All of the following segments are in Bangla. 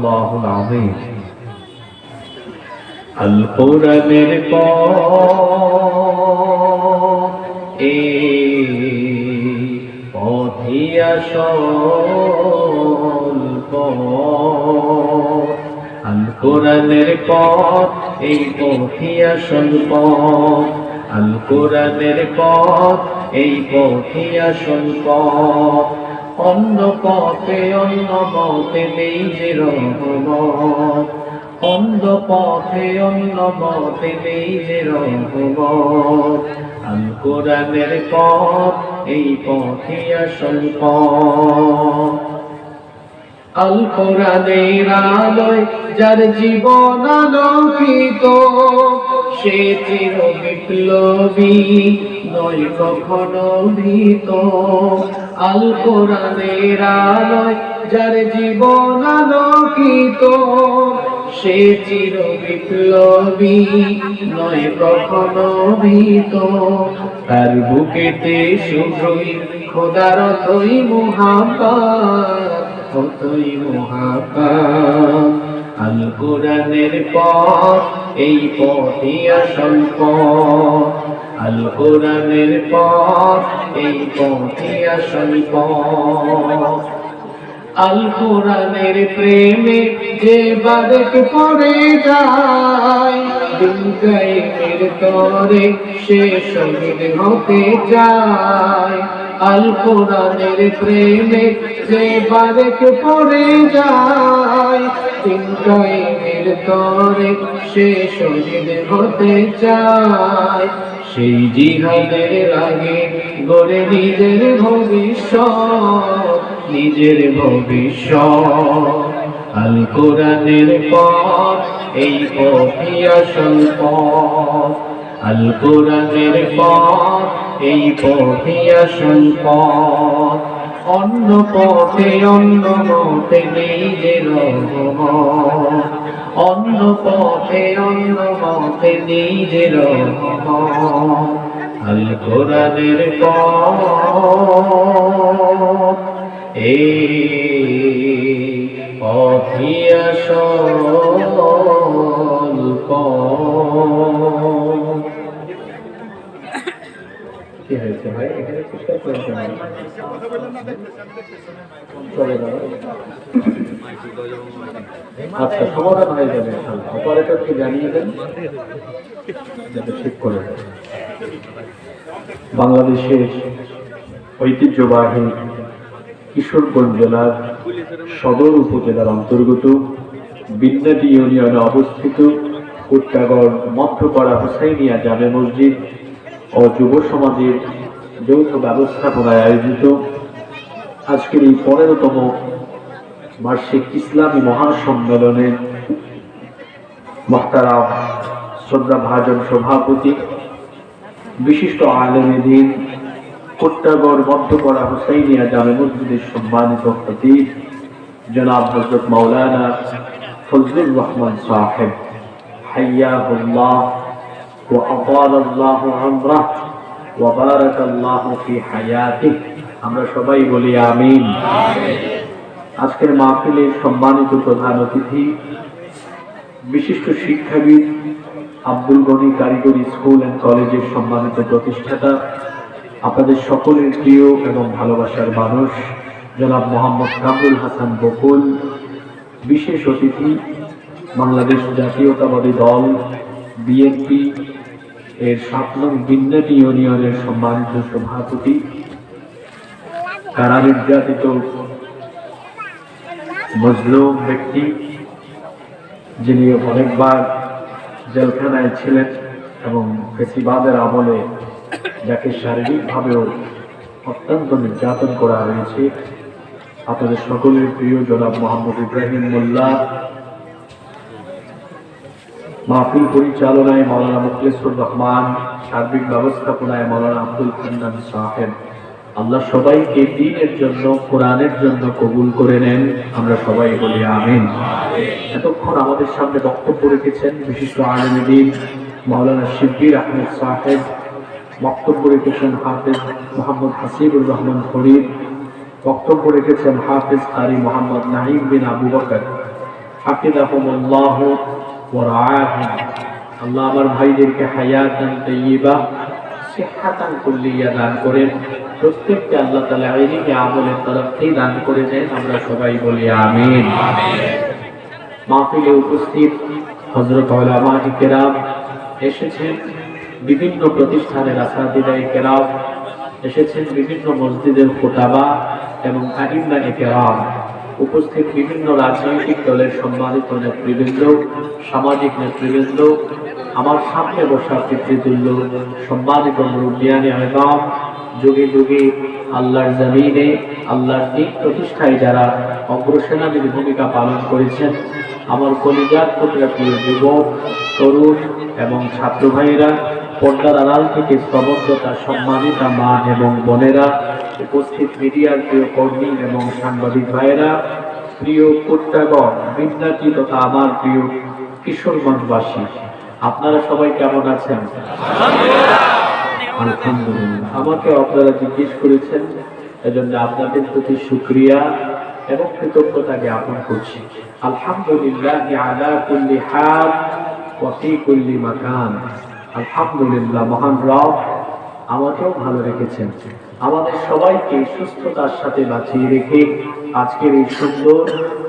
আল্লাহুল আযীম। আল কোরআনের পথ এ পথিয়া স্বল্প আল কোরআনের পথ এই পথিয়া স্বল্প আল কোরআনের পথ এই পথিয়া স্বল্প অন্য পথে অন্য মতে নেই যে রহমত পথে অন্য মতে নেই যে রহমত কোরআনের পথ, এই পথে আসল পথ। আল কোরআনের আলোয় যার জীবন আলোকিত, সে চির বিপ্লবী, নয় কখনো ভীত। আল কোরআনের আলোয়, যার জীবন আলোকিত, সে চির বিপ্লবী, নয় কখনো ভীত। তার বুকেতে শুধুই খোদার তৈ মুহাব্বত, কতই মহাপাপ আল কোরআনের পথ, এই পথই আসল পথ। আল কোরআনের পথ এই পথে আসল পথ। আল প্রেমে যে বারেক পড়ে যায়, দিন গায়ের তরে সে শহীদ হতে যায় আল প্রেমে যে বারেক পড়ে যায়, দিন গায়ের তরে সে শহীদ হতে চায়। সেই জিহাদের লাগে গড়ে নিজের ভবিষ্যৎ। নিজের ভবিষ্যৎ। আল কোরআনের পথ, এই পথই আসল আল কোরআনের পথ, এই পথই আসল অন্য পথে অন্য মতে নেই যে অন্য পথে অন্য মতে নেই যে আল কোরআনের পথ হয়েছে ভাই? আচ্ছা যাবে জানিয়ে দেন। যাতে ঠিক করে। বাংলাদেশের ঐতিহ্যবাহী কিশোরগঞ্জ জেলার সদর উপজেলার অন্তর্গত বিদ্যাটি ইউনিয়নে অবস্থিত কুট্টাগড় মধ্যপাড়া হুসাইনিয়া জামে মসজিদ ও যুব সমাজের যৌথ ব্যবস্থাপনায় আয়োজিত আজকের এই পনেরোতম বার্ষিক ইসলামী মহাসম্মেলনে মহতারাম শ্রদ্ধা ভাজন সভাপতি, বিশিষ্ট আলেমে দিন হত্যাগড় বদ্ধ করা হুসাইনিয়া জামে মসজিদের সম্মানিত খতিব জনাব হজরত মাওলানা ফজলুর রহমান সাহেব। হাইয়াহুল্লাহ ও আল্লাহ আমরা আল্লাহ ফি আমরা সবাই বলি আমিন। আজকের মাহফিলের সম্মানিত প্রধান অতিথি বিশিষ্ট শিক্ষাবিদ আব্দুল গনি কারিগরি স্কুল অ্যান্ড কলেজের সম্মানিত প্রতিষ্ঠাতা আপনাদের সকলের প্রিয় এবং ভালোবাসার মানুষ, জনাব মোহাম্মদ কামরুল হাসান বকুল, বিশেষ অতিথি, বাংলাদেশ জাতীয়তাবাদী দল বিএনপি এর সাত নং বিন্দাটি ইউনিয়নের সম্মানিত সভাপতি কারা নির্যাতিত মজলুম ব্যক্তি, যিনি অনেকবার জেলখানায় ছিলেন এবং ফেসিবাদের আমলে যাকে শারীরিকভাবেও অত্যন্ত নির্যাতন করা হয়েছে। আপনাদের সকলের প্রিয় জনাব মোহাম্মদ ইব্রাহিম মোল্লা। মাহফিল পরিচালনায় মাওলানা মুখলেসুর রহমান, সার্বিক ব্যবস্থাপনায় মাওলানা আব্দুল খান্নান সাহেব। আল্লাহ সবাইকে দিনের জন্য, কোরআনের জন্য কবুল করে নেন। আমরা সবাই বলি আমিন। এতক্ষণ আমাদের সামনে বক্তব্য রেখেছেন বিশিষ্ট আলমী দিন মাওলানা শিব্বির আহমেদ সাহেব। বক্তব্য রেখেছেন হাফেজ মোহাম্মদ হাসিবুর রহমান ফরিদ, বক্তব্য রেখেছেন হাফেজ কারি মোহাম্মদ নাহিম বিন আবু বকর। হাফিজাহুমুল্লাহ ওয়া রাআহুম। আল্লাহ আমার ভাইদেরকে হায়াতান তাইয়্যিবা সিহহাতান কুল্লিয়া দান করেন। প্রত্যেককে আল্লাহ তাআলা ইলমি আমলের তরফ থেকে দান করে দেন। আমরা সবাই বলি আমিন। মাহফিলে উপস্থিত হযরত উলামা কেরাম এসেছেন। বিভিন্ন প্রতিষ্ঠানের আসাদিদাই কেরাম এসেছেন, বিভিন্ন মসজিদের খোতাবা এবং আইম্মা কেরাম উপস্থিত বিভিন্ন রাজনৈতিক দলের সম্মানিত নেতৃবৃন্দ, সামাজিক নেতৃবৃন্দ, আমার সামনে বসা পিতৃতুল্য সম্মানিত মুরব্বিয়ানে আয়দাম যুগে যুগে আল্লাহর জমিনে, আল্লাহর দিক প্রতিষ্ঠায় যারা অগ্রসেনাদের ভূমিকা পালন করেছেন, আমার কলিজার পুত্রা প্রিয় যুবক, তরুণ এবং ছাত্র ভাইয়েরা পর্দার আড়াল থেকে শ্রবণতা সম্মানিতা মা এবং বোনেরা, উপস্থিত মিডিয়ার প্রিয় কর্মী এবং সাংবাদিক ভাইয়েরা, প্রিয় কোট্টাগণ বিদ্যার্থী তথা আমার প্রিয় কিশোরগঞ্জবাসী আপনারা সবাই কেমন আছেন? আমাকে আপনারা জিজ্ঞেস করেছেন, এজন্য আপনাদের প্রতি শুক্রিয়া এবং কৃতজ্ঞতা জ্ঞাপন করছি। আলহামদুলিল্লাহ আলা কুল্লি হাল ওয়া ফি কুল্লি মাকান আলহামদুলিল্লাহ, মহান রব আমাকেও ভালো রেখেছেন। আমাদের সবাইকে সুস্থতার সাথে বাঁচিয়ে রেখে আজকের এই সুন্দর,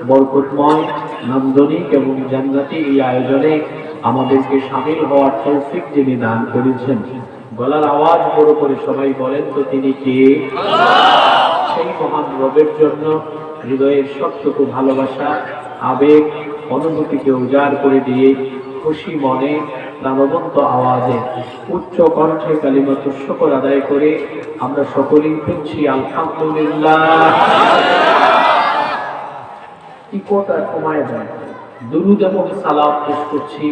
বরকতময়, নান্দনিক এবং জান্নাতি এই আয়োজনে আমাদেরকে সামিল হওয়ার তৌফিক যিনি দান করেছেন। গলার আওয়াজ বড় করে সবাই বলেন তো তিনি কে? সেই মহান রবের জন্য হৃদয়ের সবটুকু ভালোবাসা, আবেগ, অনুভূতিকে উজাড় করে দিয়ে খুশি মনে প্রাণবন্ত আওয়াজে উচ্চ কণ্ঠে কালিমত শকর আদায় করে আমরা সকলেই খুঁজছি আলহামদুলিল্লাহ। ইকোটা কমায় দেয় দুরুদ এবং সালাম পেশ করছি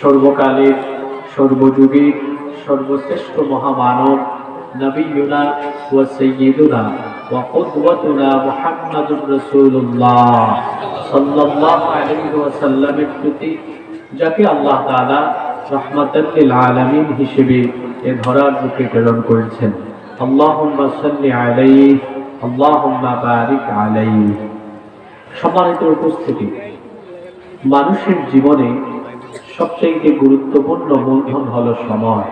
সর্বকালের, সর্বযুগের, সর্বশ্রেষ্ঠ মহামানব নবীনা আলাইহি ওয়াসাল্লামের প্রতি যাকে আল্লাহ তাআলা রাহমাতাল আলামিন হিসেবে এ ধরার বুকে প্রেরণ করেছেন। আল্লাহুম্মা সম্মানিত উপস্থিতি, মানুষের জীবনে সবচেয়ে গুরুত্বপূর্ণ মূলধন হলো সময়।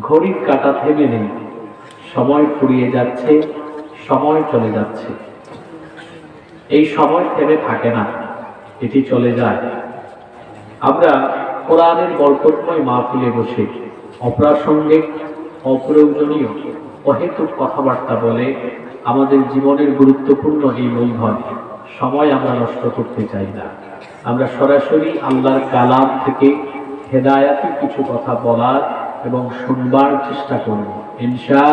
ঘড়ির কাটা থেমে নেই, সময় ফুরিয়ে যাচ্ছে, সময় চলে যাচ্ছে। এই সময় থেমে থাকে না, এটি চলে যায়। আমরা কোরআনের বরকতময় মাহফিলে বসে অপ্রাসঙ্গিক, অপ্রয়োজনীয়, অহেতুক কথাবার্তা বলে আমাদের জীবনের গুরুত্বপূর্ণ এই মূলধন সময় আমরা নষ্ট করতে চাই না। আমরা সরাসরি আল্লাহর কালাম থেকে হেদায়াতি কিছু কথা বলার এবং শুনবার চেষ্টা করব। ইনশা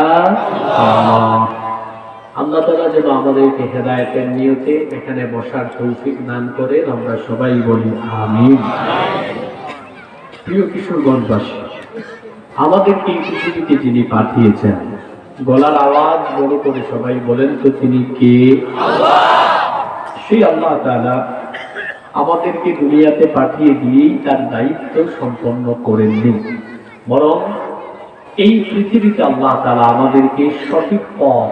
আল্লাহ তালা যেন আমাদেরকে হেদায়তের নিয়তে, এখানে বসার তৌফিক দান করে আমরা সবাই বলি আমিন। প্রিয় কিশোরগঞ্জবাসী আমাদেরকে এই পৃথিবীতে যিনি পাঠিয়েছেন, গলার আওয়াজ বড় করে সবাই বলেন তো তিনি কে? সেই আল্লাহ তাআলা আমাদেরকে দুনিয়াতে পাঠিয়ে দিয়েই তার দায়িত্ব সম্পন্ন করেননি। বরং এই পৃথিবীতে আল্লাহ তাআলা আমাদেরকে সঠিক পথ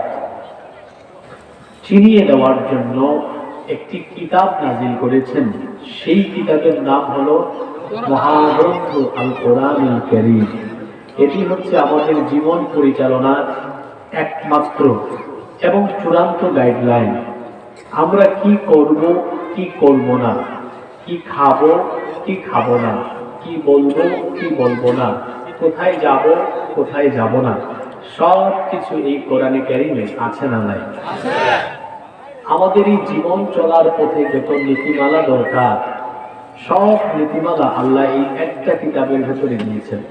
চিনিয়ে দেওয়ার জন্য একটি কিতাব নাজিল করেছেন। সেই কিতাবের নাম হলো মহাগ্রন্থ আল কোরআন এটি হচ্ছে আমাদের জীবন পরিচালনার একমাত্র এবং চূড়ান্ত গাইডলাইন আমরা কি করব কি করব না? কি খাব, কি খাব না? কি বলব কি বলব না? কোথায় যাব কোথায় যাব না? সব কিছু এই কোরআনে ক্যারিমে আছে না নাই? আমাদের এই জীবন চলার পথে যত নীতিমালা দরকার, সব নীতিমালা আল্লাহ এই একটা কিতাবের ভেতরে দিয়েছেন।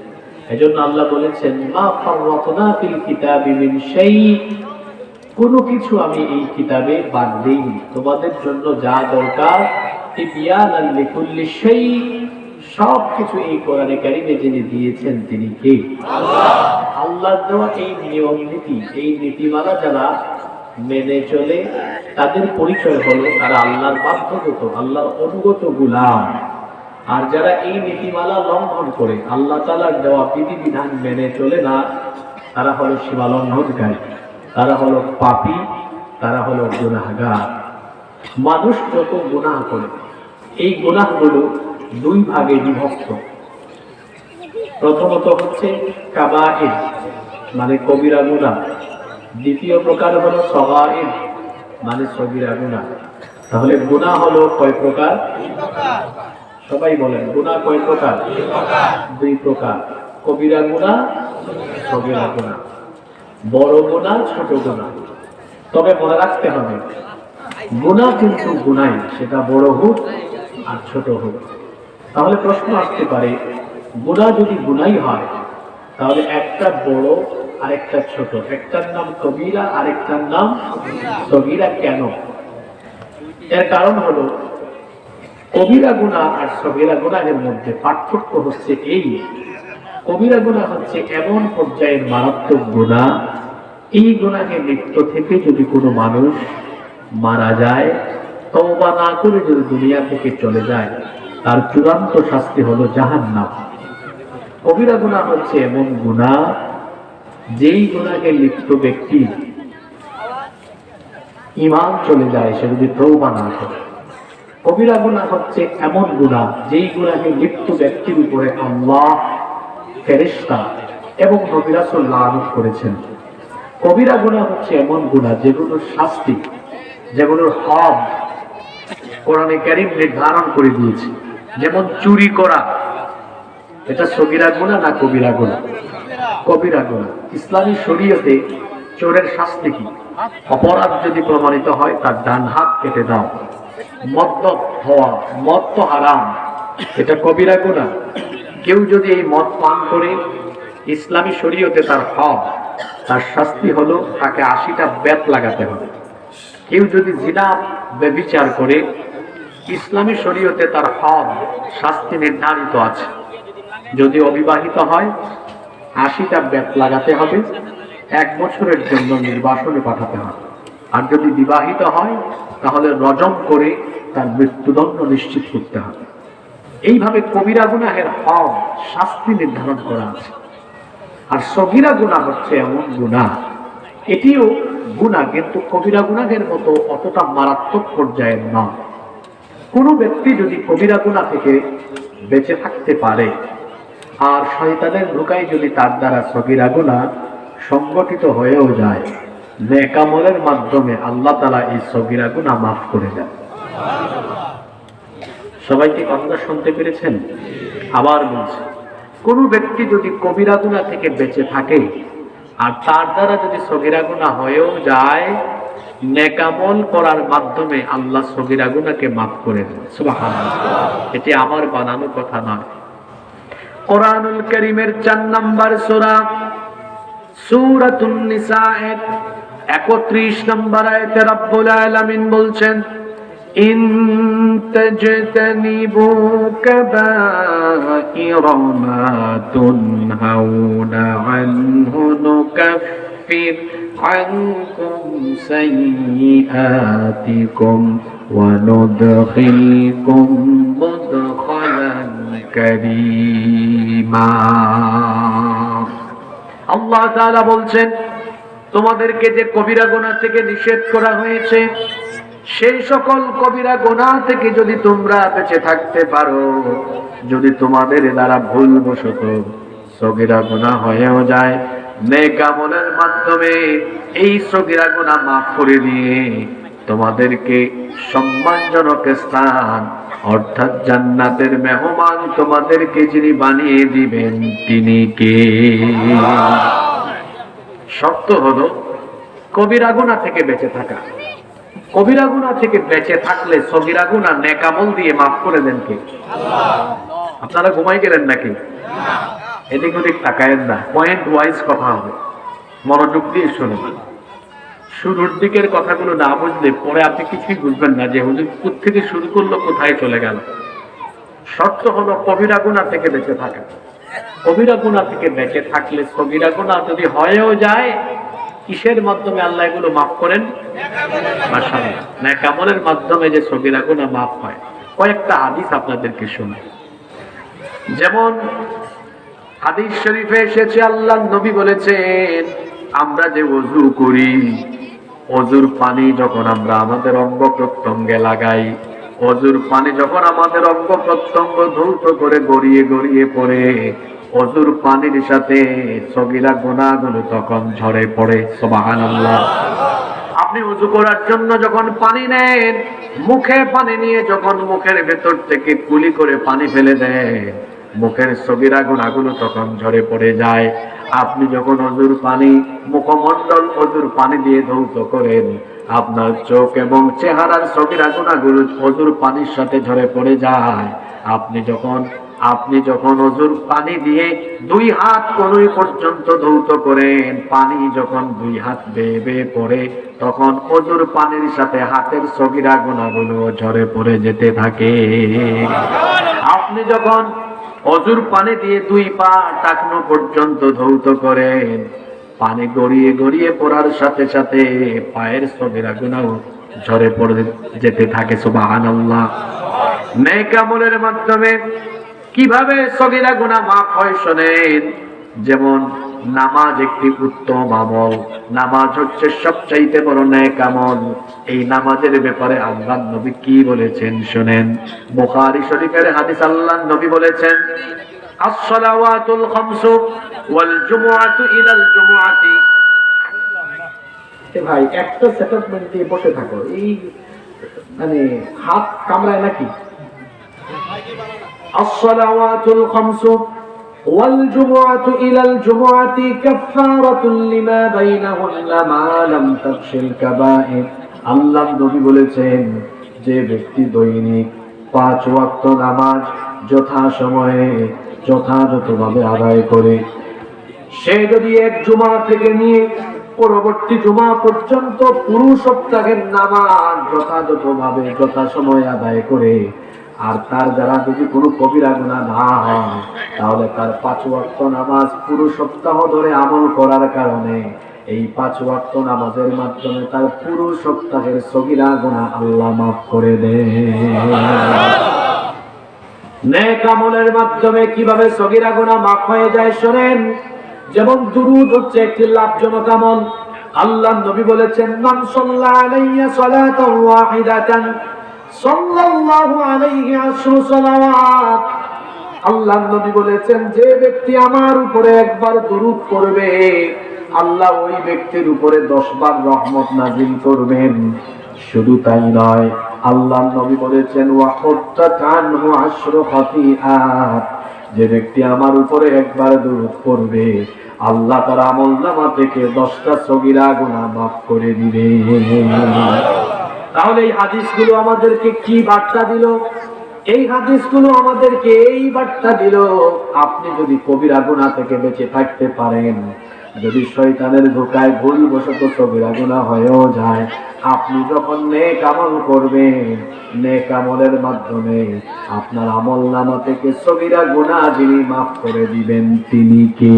এজন্য আল্লাহ বলেছেন, মা ফাররাতনা ফিল কিতাবি মিন শাই কোনো কিছু আমি এই কিতাবে বাদ দেইনি। তোমাদের জন্য যা দরকার তিবিয়ানান লিকুল্লি শাই সব কিছু এই কোরআনে কারিমে যিনি দিয়েছেন, তিনি কে? আল্লাহ। দেওয়া এই নিয়ম নীতি, এই নীতিমালা যারা মেনে চলে, তাদের পরিচয় হলো তারা আল্লাহর বাধ্যগত, আল্লাহর অনুগত গুলাম। আর যারা এই নীতিমালা লঙ্ঘন করে, আল্লাহ তালার দেওয়া বিধিবিধান মেনে চলে না, তারা হলো সীমা লঙ্ঘনকারী। তারা হলো পাপি, তারা হলো গুনাহগার। মানুষ যত গুনাহ করে, এই গুনাহগুলো দুই ভাগে বিভক্ত। প্রথমত হচ্ছে কাবাইর মানে কবিরা গুনাহ দ্বিতীয় প্রকার হলো সগাইর মানে সগিরা গুনাহ তাহলে গুনাহ হলো কয় প্রকার? সবাই বলেন গুনাহ কয় প্রকার? দুই প্রকার। কবিরা গুনাহ সগিরা গুনাহ বড় গুনাহ ছোট গুনাহ তবে মনে রাখতে হবে গুনাহ কিন্তু গুনাই সেটা বড় হোক আর ছোট হোক। তাহলে প্রশ্ন আসতে পারে গুনাহ যদি গুনাই হয়, তাহলে একটা বড় আর একটা ছোট। একটার নাম কবিরা আর একটার নাম সগিরা কেন? এর কারণ হলো, কবিরা গুণা আর সগিরা গুণাহের মধ্যে পার্থক্য হচ্ছে এই, কবিরা গুণা হচ্ছে এমন পর্যায়ের মারাত্মক গুণা, এই গুণাকে মৃত্যু থেকে যদি কোনো মানুষ মারা যায়, তওবা না করে যদি দুনিয়া থেকে চলে যায় তার চূড়ান্ত শাস্তি হলো জাহান্নাম। কবিরা গুণা হচ্ছে এমন গুণা যেই গুণাকে লিপ্ত ব্যক্তি ইমান চলে যায়, সে যদি তৌবা না করে। কবিরা গুণা হচ্ছে এমন গুণা যেই গুণাকে লিপ্ত ব্যক্তির উপরে আল্লাহ ফেরেস্তা এবং নবিরাসুল লানত করেছেন। কবিরা গুণা হচ্ছে এমন গুণা যেগুলোর শাস্তি, যেগুলোর হব কোরআনে কারিম নির্ধারণ করে দিয়েছে। যেমন চুরি করা, এটা সগিরা গুণা না কবিরা গুণা কবিরা গুণা ইসলামী শরীয়তে চোরের শাস্তি কি? অপরাধ যদি প্রমাণিত হয়, তার ডান হাত কেটে দাও। মদ্য হওয়া, মদ তো হারাম। এটা কবিরা গুণা কেউ যদি এই মদ পান করে, ইসলামী শরীয়তে তার হক, তার শাস্তি হলো তাকে আশিটা ব্যাত লাগাতে হবে। কেউ যদি জিনা, ব্যবিচার করে ইসলামী শরীয়তে তার হক, শাস্তি নির্ধারিত আছে। যদি অবিবাহিত হয়, আশিটা ব্যাত লাগাতে হবে, এক বছরের জন্য নির্বাসনে পাঠাতে হবে। আর যদি বিবাহিত হয়, তাহলে রজম করে তার মৃত্যুদণ্ড নিশ্চিত করতে হবে। এইভাবে কবিরা গুনাহের হক, শাস্তি নির্ধারণ করা আছে। আর সগিরা গুনাহ হচ্ছে এমন গুনাহ। এটিও গুনাহ, কিন্তু কবিরা গুনাহের মতো অতটা মারাত্মক পর্যায়ের নয়। কোনো ব্যক্তি যদি কবিরা গুনাহ থেকে বেঁচে থাকতে পারে, আর শয়তানের ঢুকাই যদি তার দ্বারা সগিরা গুনাহ সংগঠিত হয়েও যায়, নেকামলের মাধ্যমে আল্লাহ তালা এই সগিরা গুনাহ মাফ করে দেন। সবাইকে কথা শুনতে পেরেছেন? আবার বলছি, কোন ব্যক্তি যদি কবিরা গুনা থেকে বেঁচে থাকে, আর তার দ্বারা যদি সগিরা গুনা হয়েও যায় নেকামল করার মাধ্যমে আল্লাহ সগিরা গুনাকে মাফ করে দেন। এটি আমার বানানো কথা নয়। কোরআনুল করিমের চার নাম্বার সোরা একত্রিশ عنكم سيئاتكم وندخلكم مدخلا كريما আল্লাহ তাআলা বলছেন তোমাদেরকে যে কবিরা গোনা থেকে নিষেধ করা হয়েছে সেই সকল কবিরা গোনা থেকে যদি তোমরা বেঁচে থাকতে পারো যদি তোমাদের দ্বারা ভুল বশত সগিরা গোনা হয়েও যায় নেকামলের মাধ্যমে এই সগিরা গোনা মাফ করে দিয়ে তোমাদেরকে সম্মানজনক স্থান, অর্থাৎ জান্নাতের মেহমান তোমাদেরকে যিনি বানিয়ে দিবেন, তিনি কে? শর্ত হলো, কবিরা গুণা থেকে বেঁচে থাকা। কবিরা গুণা থেকে বেঁচে থাকলে সগিরা গুণা নেকামল দিয়ে মাফ করে দেন কে? আপনারা ঘুমাই গেলেন নাকি? এদিক ওদিক তাকায়েন না। পয়েন্ট ওয়াইজ কথা হবে। মনোযোগ দিয়ে শুনুন। শুরুর দিকের কথাগুলো না বুঝলে পরে আপনি কিছুই বুঝবেন না যে হুজুর থেকে শুরু করল, কোথায় চলে গেল। শর্ত হলো কবিরা গুণা থেকে বেঁচে থাকা। কবিরা গুণা থেকে বেঁচে থাকলে গুণা যদি হয়েও যায়, কিসের মাধ্যমে আল্লাহ এগুলো মাফ করেন? নেকামলের মাধ্যমে যে সগিরা গুণা মাফ হয়। কয়েকটা হাদিস আপনাদেরকে শুনে যেমন হাদিস শরীফে এসেছে, আল্লাহ নবী বলেছেন, আমরা যে ওযু করি, অজুর পানি যখন আমরা আমাদের অঙ্গ প্রত্যঙ্গে লাগাই, অজুর পানি যখন আমাদের অঙ্গ প্রত্যঙ্গ ধৌত করে গড়িয়ে গড়িয়ে পড়ে, অজুর পানির সাথে সগিরা গোনাগুলো তখন ঝরে পড়ে। সুবহানাল্লাহ। আপনি উজু করার জন্য যখন পানি নেন, মুখে পানি নিয়ে যখন মুখের ভেতর থেকে কুলি করে পানি ফেলে দেন মুখের সগিরা গুণাগুলো তখন ঝরে পড়ে যায়। আপনি যখন অজুর পানি, মুখমণ্ডল অজুর পানি দিয়ে ধৌত করেন, আপনার চোখ এবং চেহারার সগিরা গুণাগুলো অজুর পানির সাথে ঝরে পড়ে যায়। আপনি যখন আপনি যখন অজুর পানি দিয়ে দুই হাত কোনই পর্যন্ত ধৌত করেন, পানি যখন দুই হাত বেয়ে বেয়ে পড়ে, তখন অজুর পানির সাথে হাতের সগিরা গুণাগুলো ঝরে পড়ে যেতে থাকে। আপনি যখন অজুর পানি দিয়ে দুই পা টাকনো পর্যন্ত ধৌত করেন পানে গড়িয়ে গড়িয়ে পড়ার সাথে সাথে পায়ের সবেরা গুণাও ঝরে পড়ে যেতে থাকে সুবাহ নেক আমলের মাধ্যমে কীভাবে সগিরা গুণা মাফ হয় শোনেন? যেমন নামাজ একটি উত্তম আমল। নামাজ হচ্ছে সবচাইতে বড় ন্যাক আমল। এই নামাজের ব্যাপারে আল্লাহ নবী কি বলেছেন শোনেন। বোখারি শরীফের হাদিস আল্লাহ নবী বলেছেন আসসালাওয়াতুল খামসু ওয়াল জুমআতু ইলাল জুমআতি। ভাই একটা সেটেলমেন্ট দিয়ে বসে থাকো। এই মানে হাত কামড়ায় নাকি? আসসালাওয়াতুল খামসু والجمعة إلى الجمعة كفارة لما بينهن ما لم تخش الكبائر আল্লাহ নবী বলেছেন যে ব্যক্তি দৈনিক পাঁচ ওয়াক্ত নামাজ যথা সময়ে যথাযথভাবে আদায় করে সে যদি এক জুমা থেকে নিয়ে পরবর্তী জুমা পর্যন্ত পুরো সপ্তাহের নামাজ যথাযথভাবে যথাসময়ে আদায় করে আর তার দ্বারা যদি কোনো কবিরা গুণা না হয়, তাহলে তার পাঁচ ওয়াক্ত নামাজ পুরো সপ্তাহ ধরে আমল করার কারণে এই পাঁচ ওয়াক্ত নামাজের মাধ্যমে তার পুরো সপ্তাহের সগিরা গুণা আল্লাহ মাফ করে দেয় মাধ্যমে কীভাবে সগিরা গুনাহ মাফ হয়ে যায় শোনেন? যেমন দুরুদ হচ্ছে একটি লাভজনক আমল। আল্লাহ নবী বলেছেন, মান সাল্লা আলাইয়া সালাতান ওয়াহিদাতান আল্লাহ নবী বলেছেন, যে ব্যক্তি আমার উপরে একবার করবে, আল্লাহ ওই ব্যক্তির উপরে দশ বার রহমত নাজিল করবেন। শুধু তাই নয়, আল্লাহ নবী বলেছেন যে ব্যক্তি আমার উপরে একবার দুরুদ করবে, আল্লাহ তার আমল নামা থেকে দশটা সগিরা গুনাহ মাফ করে দিবে তাহলে এই হাদিসগুলো আমাদেরকে কি বার্তা দিল? এই হাদিসগুলো আমাদেরকে এই বার্তা দিল, আপনি যদি কবিরা গুনাহ থেকে বেঁচে থাকতে পারেন, যদি শয়তানের ধোকায় ভুলবশত কবিরা গুনাহ হয়েও যায়, আপনি যখন নেক আমল করবেন, নেক আমলের মাধ্যমে আপনার আমল নামা থেকে সবিরা গুনাহ যিনি মাফ করে দিবেন তিনি কে?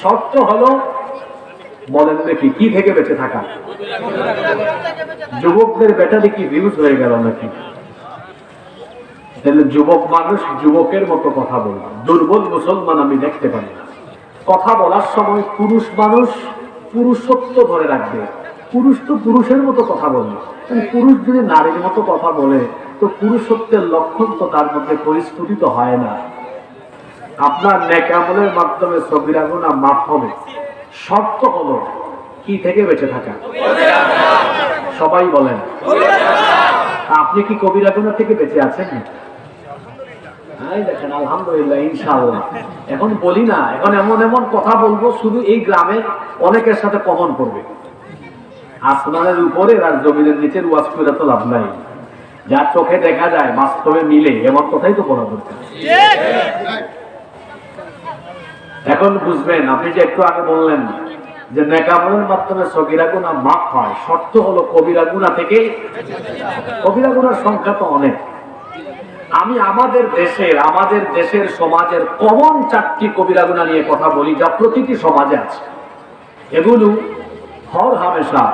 শর্ত হলো বলেন দেখি, কি থেকে বেঁচে থাকা? যুবকদের ব্যাটারি কি ভিউজ হয়ে গেল নাকি? তাহলে যুবক মানুষ যুবকের মতো কথা বলবে। দুর্বল মুসলমান আমি দেখতে পারি কথা বলার সময় পুরুষ মানুষ পুরুষত্ব ধরে রাখবে। পুরুষ তো পুরুষের মতো কথা বলবে। পুরুষ যদি নারীর মতো কথা বলে, তো পুরুষত্বের লক্ষণ তো তার মধ্যে পরিস্ফুটিত হয় না। আপনার নেকামলের মাধ্যমে সবিরা গুণা মাফ হবে। শর্ত হলো কি থেকে বেঁচে থাকা? সবাই বলেন। আপনি কি কবিরা গুণা থেকে বেঁচে আছেন? দেখেন, আলহামদুলিল্লাহ, ইনশাআল্লাহ। এখন বলি না, এখন এমন এমন কথা বলব, শুধু এই গ্রামে অনেকের সাথে কমন করবে আসমানের উপরে আর জমিনের নিচের ওয়াজ করে তো লাভ নাই। যা চোখে দেখা যায়, বাস্তবে মিলে, এমন কথাই তো বলা দরকার। এখন বুঝবেন, আপনি যে একটু আগে বললেন যে নেকামলের মাধ্যমে সগিরা গুণা মাফ হয়, শর্ত হলো কবিরা গুণা থেকে কবিরা গুণার সংখ্যা তো অনেক। আমি আমাদের দেশের আমাদের দেশের সমাজের কমন চারটি কবিরা গুণা নিয়ে কথা বলি, যা প্রতিটি সমাজে আছে। এগুলো হর হামেশা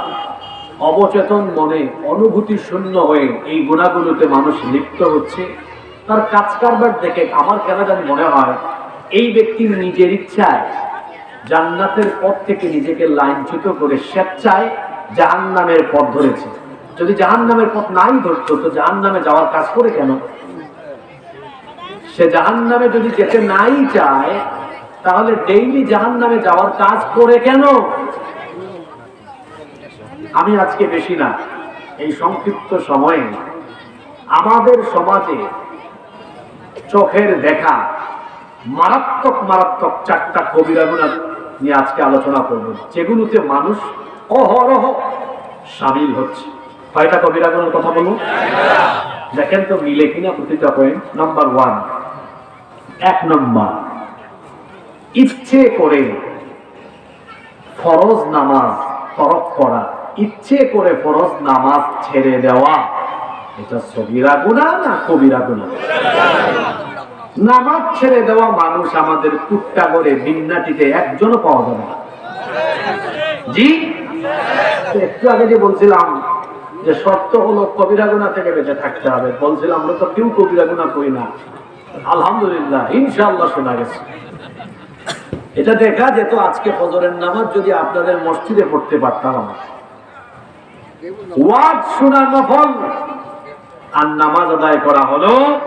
অবচেতন মনে অনুভূতি শূন্য হয়ে এই গুণাগুলোতে মানুষ লিপ্ত হচ্ছে। তার কাজ কারবার দেখে আমার কেন জানি মনে হয় এই ব্যক্তির নিজের ইচ্ছায় জান্নাতের পথ থেকে নিজেকে লাইনচ্যুত করে স্বেচ্ছায় জাহান্নামের পথ ধরেছে। যদি জাহান নামের পথ নাই ধরতো, তো জাহান নামে যাওয়ার কাজ করে কেন? সে জাহান নামে যদি যেতে নাই চায়, তাহলে ডেইলি জাহান নামে যাওয়ার কাজ করে কেন? আমি আজকে বেশি না, এই সংক্ষিপ্ত সময়ে আমাদের সমাজে চোখের দেখা মারাত্মক মারাত্মক চারটা কবিরা গুণা নিয়ে আজকে আলোচনা করব। যেগুলোতে মানুষ অহরহ সামিল হচ্ছে। কয়টা কবিরা গুণার কথা বলুন দেখেন তো মিলে কিনা প্রতিটা পয়েন্ট নাম্বার ওয়ান এক নম্বর, ইচ্ছে করে ফরজ নামাজ তরক করা, ইচ্ছে করে ফরজ নামাজ ছেড়ে দেওয়া, এটা সবিরা গুণা না কবিরা গুণা নামাজ ছেড়ে দেওয়া মানুষ আমাদের কুট্টা করে বিন্নাটিতে একজনও পাওয়া যাবে না। জি? একটু আগে যে বলছিলাম যে শর্ত হলো কবিরা গুণা থেকে বেঁচে থাকতে হবে। বলছিলাম, আমরা তো কেউ কবিরা গুণা করি না। আলহামদুলিল্লাহ, ইনশাআল্লাহ শোনা গেছে। এটা দেখা যেত আজকে ফজরের নামাজ যদি আপনাদের মসজিদে পড়তে পারতাম। ওয়াজ শোনা নফল, আর নামাজ আদায় করা হলো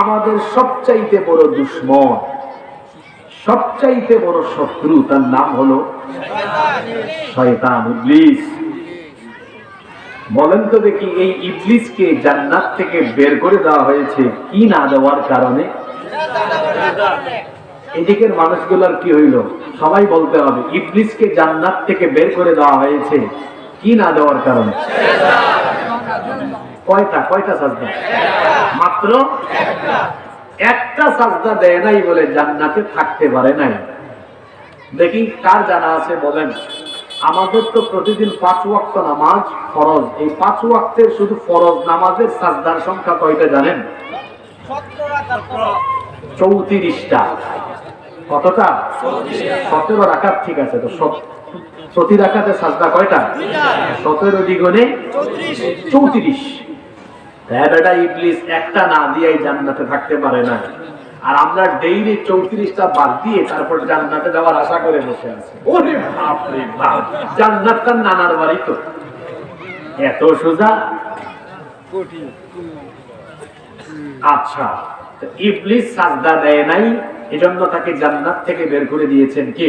আমাদের সবচাইতে বড় দুশ্মন, সবচাইতে বড় শত্রু, তার নাম হলো শয়তান ইবলিস। বলেন তো দেখি, এই ইবলিসকে জান্নাত থেকে বের করে দেওয়া হয়েছে কি না দেওয়ার কারণে? এদিকের মানুষগুলোর কি হইল? সবাই বলতে হবে, ইবলিসকে জান্নাত থেকে বের করে দেওয়া হয়েছে কি না দেওয়ার কারণে? কয়টা কয়টা সাজদা? মাত্র একটা সাজদা দেয় নাই বলে জান্নাতে থাকতে পারে নাই। দেখি কার জানা আছে বলেন। আমাদের তো প্রতিদিন পাঁচ ওয়াক্ত নামাজ ফরজ। এই পাঁচ ওয়াক্তের শুধু ফরজ নামাজের সাজদার সংখ্যা কয়টা জানেন? চৌত্রিশটা। কতটা? সতেরো রাখার ঠিক আছে তো। সত- প্রতি রাখাতে সাজদা কয়টা? সতেরো দ্বিগুণে চৌত্রিশ। হ্যাঁ বেটা ইবলিস একটা না দিয়ে জান্নাতে থাকতে পারে না আর আমরা ডেইলি চৌত্রিশটা বাদ দিয়ে তারপর জান্নাতে যাওয়ার আশা করে বসে আছি। ওরে বাপ রে বাপ নানার বাড়ি তো। এত সোজা? আচ্ছা ইবলিস সাজদা দেয় নাই এজন্য তাকে জান্নাত থেকে বের করে দিয়েছেন কে?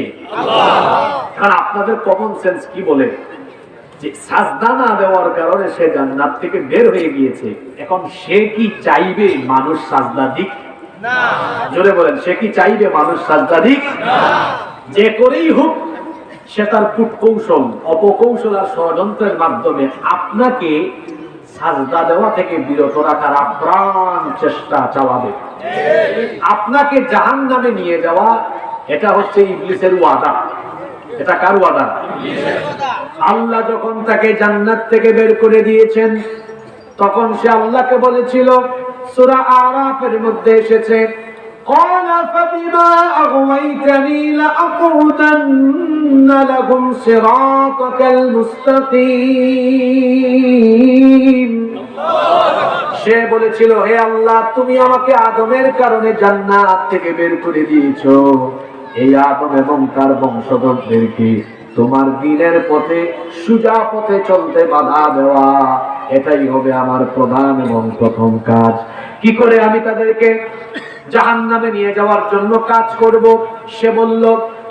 কারণ আপনাদের কমন সেন্স কি বলে? যে সাজদা না দেওয়ার কারণে সে জান্নাত থেকে বের হয়ে গিয়েছে। এখন সে কি চাইবে মানুষ সাজদা দিক? জোরে বলেন সে কি চাইবে মানুষ সাজদা দিক? যে করেই হোক সে তার কূটকৌশল অপকৌশল আর ষড়যন্ত্রের মাধ্যমে আপনাকে সাজদা দেওয়া থেকে বিরত রাখার আপ্রাণ চেষ্টা চালাবে। আপনাকে জাহান নামে নিয়ে যাওয়া এটা হচ্ছে ইংলিশের ওয়াদা। এটা কার ওয়াদা আল্লাহ যখন তাকে জান্নাত থেকে বের করে দিয়েছেন তখন সে আল্লাহকে বলেছিল সূরা আরাফের মধ্যে এসেছে قال فبما أغويتني لأقعدن لهم صراطك المستقيم সে বলেছিল হে আল্লাহ তুমি আমাকে আদমের কারণে জান্নাত থেকে বের করে দিয়েছো এই আদম এবং তার বংশধরদেরকে তোমার দিনের পথে, সুজা পথে চলতে বাধা দেওয়া? এটাই হবে আমার প্রধান এবং প্রথম কাজ। কি করে আমি তাদেরকে জাহান নামে নিয়ে যাওয়ার জন্য কাজ করব? সে বলল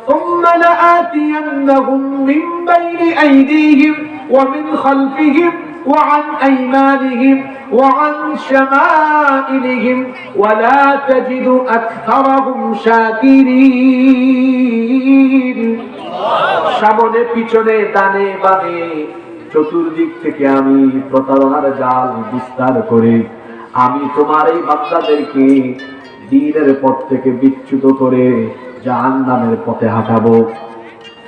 তোমরা আতিয়ান্নাহুম মিন বাইনি আইদিহিম ওয়া মিন খালফিহিম وعن أيمانهم وعن شمائلهم ولا تجد أكثرهم شاكرين সামনে পিছনে ডানে বামে চতুর্দিক থেকে আমি প্রতারণার জাল বিস্তার করে আমি তোমার এই বাচ্চাদেরকে দিনের পথ থেকে বিচ্যুত করে জাহান নামের পথে হাঁটাবো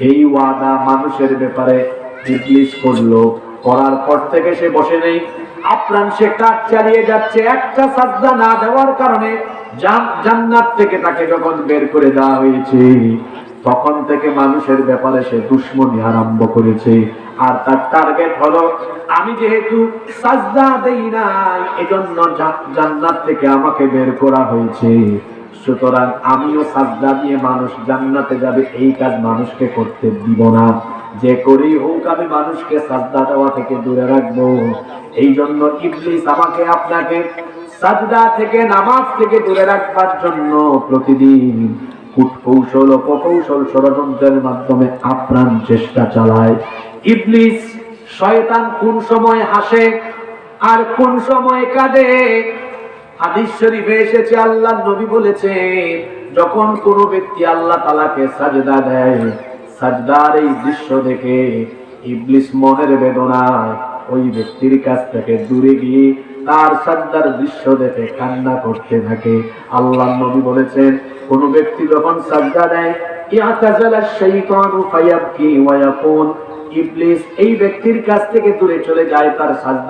এই ওয়াদা মানুষের ব্যাপারে ইবলিস করলো করার পর থেকে সে বসে নেই। আপ্রাণ সে কাজ চালিয়ে যাচ্ছে। একটা সাজদা না দেওয়ার কারণে জান- জান্নাত থেকে তাকে যখন বের করে দেওয়া হয়েছে, তখন থেকে মানুষের ব্যাপারে সে দুশ্মনী আরম্ভ করেছে। আর তার টার্গেট হলো, আমি যেহেতু সাজদা দেই নাই, এজন্য জান্নাত থেকে আমাকে বের করা হয়েছে। সুতরাং আমিও সাজদা দিয়ে মানুষ জান্নাতে যাবে, এই কাজ মানুষকে করতে দিব না। যে করেই হোক আমি মানুষকে সাজদা দেওয়া থেকে দূরে রাখব। এই জন্য ইবলিস আমাকে আপনাকে সাজদা থেকে, নামাজ থেকে দূরে রাখবার জন্য প্রতিদিন কূটকৌশল ও প্রকৌশল ষড়যন্ত্রের মাধ্যমে আপ্রাণ চেষ্টা চালায়। ইবলিস শয়তান কোন সময় হাসে আর কোন সময় কাঁদে? হাদিস শরীফে এসেছে, আল্লাহ নবী বলেছে যখন কোনো ব্যক্তি আল্লাহ তালাকে সাজদা দেয়, সাজদার এই দৃশ্য দেখে ইবলিস মনের বেদনায় ওই ব্যক্তির কাছ থেকে দূরে গিয়ে তার সাজদার দৃশ্য দেখে কান্না করতে থাকে। আল্লাহ নবী বলেছেন, কোন ব্যক্তি যখন সাজদা দেয় ইয়াতাজালা শাইতানু ফায়াবকি ওয়া ইবলিস এই ব্যক্তির কাছ থেকে দূরে চলে যায় তার সাজদা